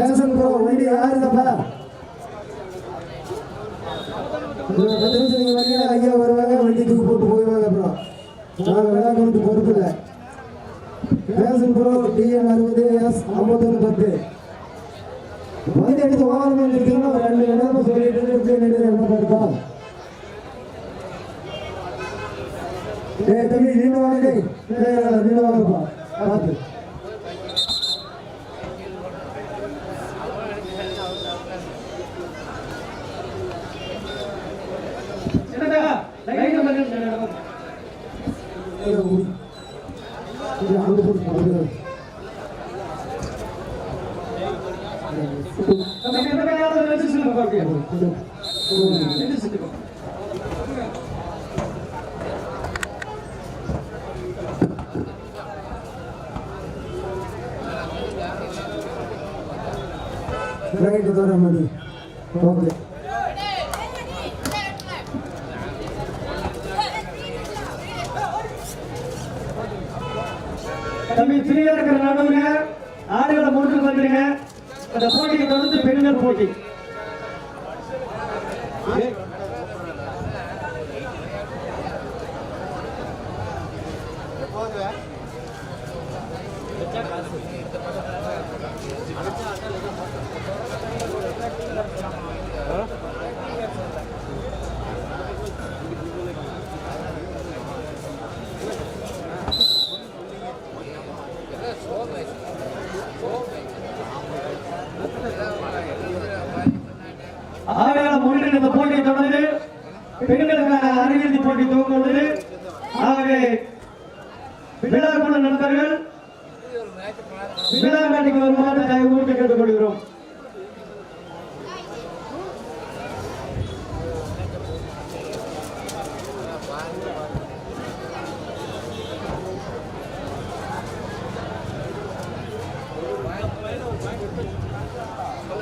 Passion bro வண்டி யாருதப்பா இன்னொரு பத்து நிமிஷம் நீங்க வந்தீங்கன்னா ஐயா வருவாங்க வண்டி தூக்கி போட்டு போயிடுவாங்க அப்புறம். நாங்கள் வேலை கமிட்டி பொறுப்பு இல்லை. பேசன் ப்ரோ டிஎன் அறுபது எஸ் ஐம்பத்தொன்று பத்து. வண்டி எடுத்து ஓரம் வந்துருக்கீங்கன்னா நம்ம இந்த மணி ஓகே தம்பி ஃப்ரீயா இருக்கிற நடுவுல ஆடுகளை மூன்று வந்துருங்க அந்த போட்டிக்கு தொடர்ந்து பெண்கள் போட்டி ஆடுகளை மூன்று இந்த போட்டியை தொடர்ந்து பெண்களுக்கான அரையிறுதி போட்டி துவங்குவது ஆகவே விழாக்குழு நண்பர்கள் விழா நாட்டுக்கு வருமாறு தயவு கூட்டி கேட்டுக்கொள்கிறோம்.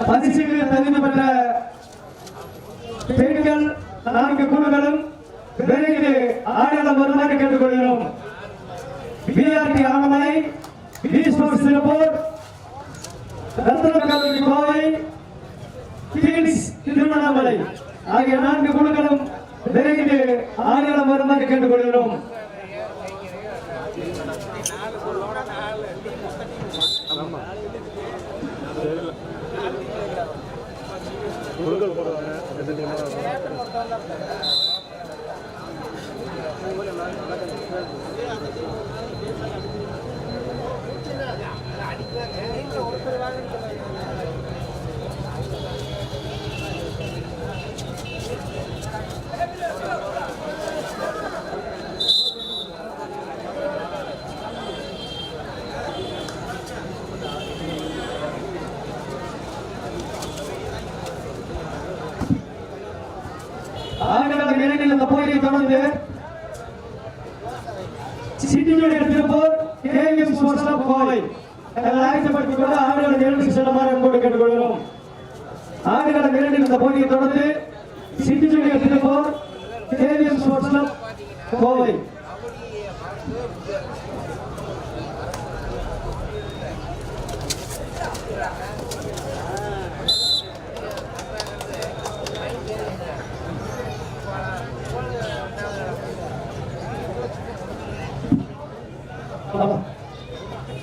பரிசுக்கு தகுதி பெற்ற பெண்கள் நான்கு குழுக்களும் விரைந்து ஆடுகளம் வருமாறு கேட்டுக்கொள்கிறோம் PRT Anamalai P sports Tiruppur Ratna கல்லூரி கோவை கிங்ஸ் திருவண்ணாமலை ஆகிய நான்கு குழுக்களும் விரைந்து ஆங்கிலம் வருமாறு கேட்டுக்கொள்கிறோம். போடுவாங்க இரண்டில் இந்த போட்டியை தொடர்ந்து சிட்டியுடைய Tiruppur KM sports club Kovai. எங்களை கொண்டு ஆடுகளம் இரண்டு செல்லுமாறு அன்போடு கேட்டுக்கொள்கிறோம். ஆடுகளம் இரண்டில் இந்த போட்டியை தொடர்ந்து சிட்டியுடைய Tiruppur KM sports club Kovai.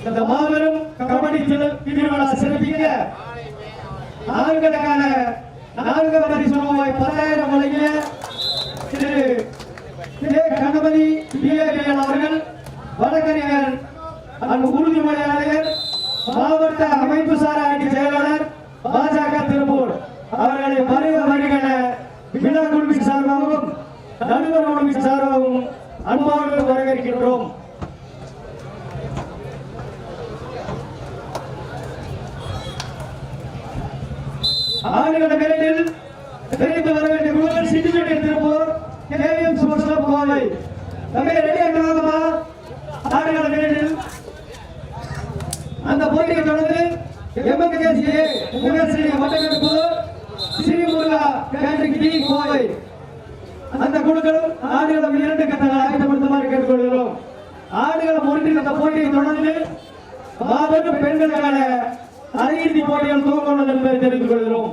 இந்த மாபெரும் கபடி திருவிழா சிறப்பிக்க ஆண்களுக்கான நான்கு பரிசு ரூபாய் பத்தாயிரம் வழங்கிய திரு கே. கணபதி பிஏபிஎல் அவர்கள் வழக்கறிஞர் உறுதிமொழியாளர் மாவட்ட அமைப்பு சாரா அணி செயலாளர் பாஜக திருப்பூர் அவர்களை வருக வருகன விழா குழுவின் சார்பாகவும் நடுவர் குழுவின் சார்பாகவும் அன்பாக வரவேற்கின்றோம் ஆடுகள மேலில் விரைந்து வர வேண்டிய குழுக்கள் சிட்டிச்சுடைய Tiruppur KVM sports club Kovai தம்பி ரெடி ஆகலாமா ஆடுகள மேலில் அந்த போட்டியை தொடர்ந்து MLACA university Batticaloa Sri Muruga catering D Kovai அந்த குழுக்களும் ஆடுகளம் இரண்டு கட்டங்களை ஆயத்தப்படுத்துமாறு கேட்டுக்கொள்கிறோம். ஆடுகளம் ஒன்றில் அந்த போட்டியை தொடர்ந்து மாபெரும் பெண்களுக்கான அரையிறுதி போட்டியில் தூங்கொண்டதன் பேர் தெரிந்து கொள்கிறோம்.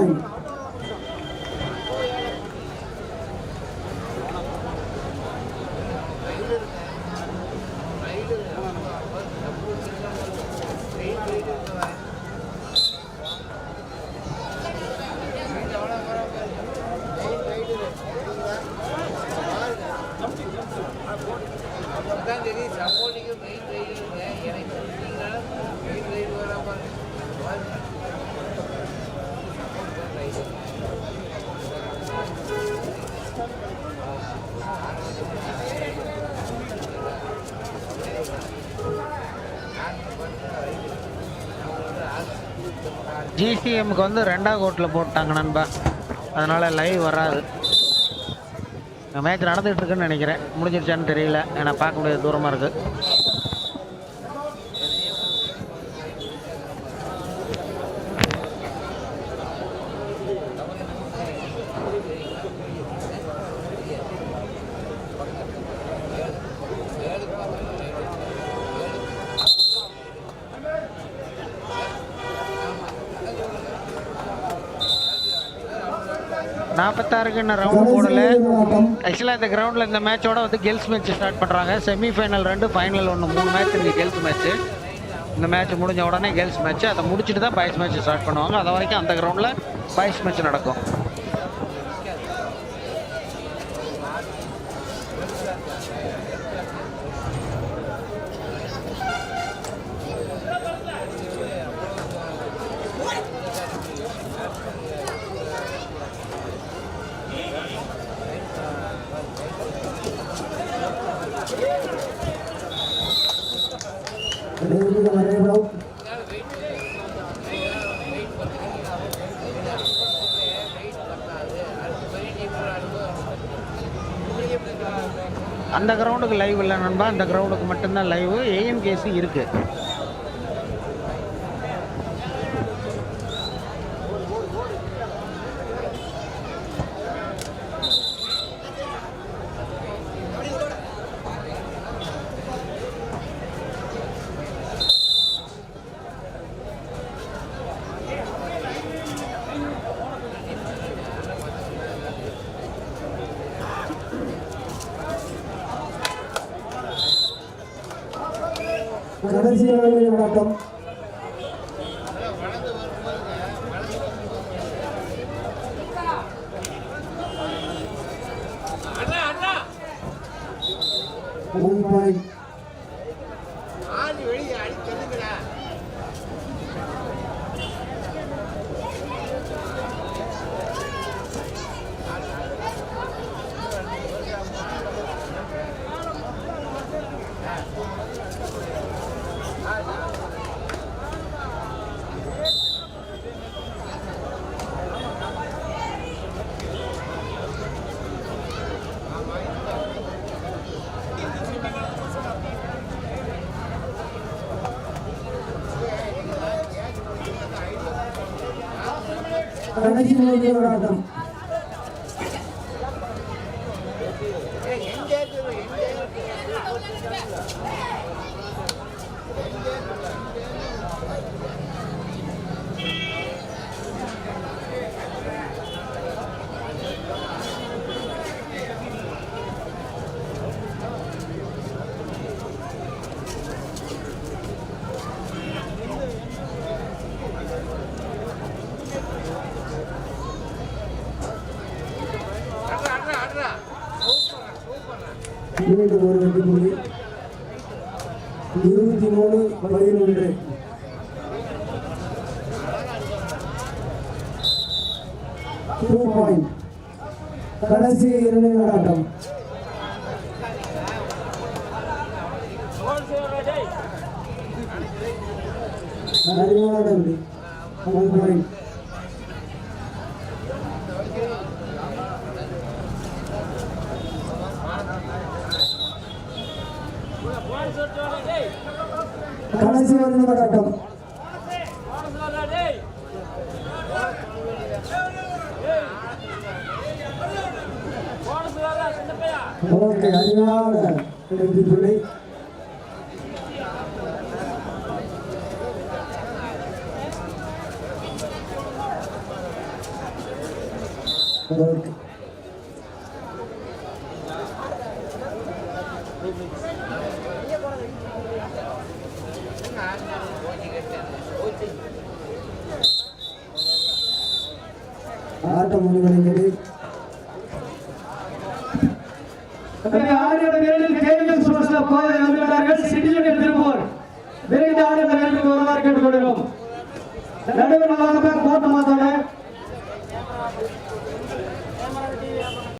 homem ஜிசிஎம்க்கு வந்து ரெண்டாவது கோட்டில் போட்டாங்க நண்பா. அதனால் லைவ் வராது. மேட்ச் நடந்துகிட்ருக்குன்னு நினைக்கிறேன். முடிஞ்சிருச்சான்னு தெரியல. ஏன்னா பார்க்க முடியாது தூரமாக இருக்குது நாற்பத்தாறுக்கு இன்னும் ரவுண்ட் போடல. ஆக்சுவலாக இந்த கிரவுண்டில் இந்த மேட்சோட வந்து கேர்ள்ஸ் மேட்ச் ஸ்டார்ட் பண்ணுறாங்க செமி ஃபைனல் ரெண்டு ஃபைனல் ஒன்று மூணு மேட்ச் இருக்குது கேர்ள்ஸ் மேட்ச்சு இந்த மேட்ச் முடிஞ்ச உடனே கேர்ள்ஸ் மேட்ச் அதை முடிச்சுட்டு தான் பாய்ஸ் மேட்ச் ஸ்டார்ட் பண்ணுவாங்க. அதை வரைக்கும் அந்த கிரவுண்டில் பாய்ஸ் மேட்ச் நடக்கும். அந்த கிரவுண்டுக்கு லைவ் இல்லை நண்பா. அந்த கிரவுண்டுக்கு மட்டும்தான் லைவ் ஏஎன்கேசி இருக்குது கடைசி ஆட்டம் அண்ணா அண்ணா ஒன் பாயிண்ட் रणजी मोदी ಅವರಾದರು பதினைந்து ஒரு வெற்றி புள்ளி இருபத்தி மூணு பதினொன்று. டூ பாயிண்ட் கடைசி இரண்டு ஆட்டம் அறிவான ஒன் பாயிண்ட் கடைசி வந்து ஆட்டம் ஓகே அறிவான ஆட்டம் முடிவடைந்தது. தன்னை ஆடியோட நேரில் கேவிஎம் ஸ்போர்ட்ஸ் கிளப் வந்துள்ளார்கள் சிட்டிசன் திருப்பூர். விரைந்து ஆடியோட நேரில் நடுவர்